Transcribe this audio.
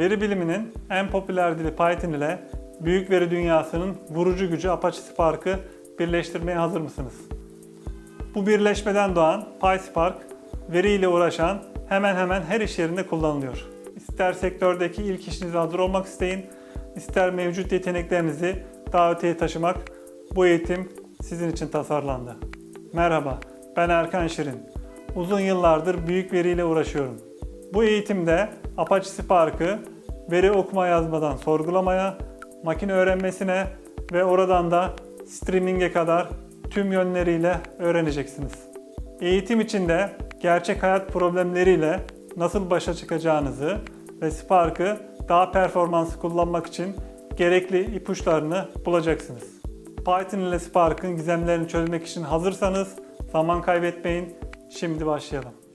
Veri biliminin en popüler dili Python ile büyük veri dünyasının vurucu gücü Apache Spark'ı birleştirmeye hazır mısınız? Bu birleşmeden doğan PySpark, veri ile uğraşan hemen hemen her iş yerinde kullanılıyor. İster sektördeki ilk işinize hazır olmak isteyin, ister mevcut yeteneklerinizi daha öteye taşımak, bu eğitim sizin için tasarlandı. Merhaba, ben Erkan Şirin. Uzun yıllardır büyük veriyle uğraşıyorum. Bu eğitimde Apache Spark'ı veri okuma yazmadan sorgulamaya, makine öğrenmesine ve oradan da streaming'e kadar tüm yönleriyle öğreneceksiniz. Eğitim içinde gerçek hayat problemleriyle nasıl başa çıkacağınızı ve Spark'ı daha performanslı kullanmak için gerekli ipuçlarını bulacaksınız. Python ile Spark'ın gizemlerini çözmek için hazırsanız zaman kaybetmeyin. Şimdi başlayalım.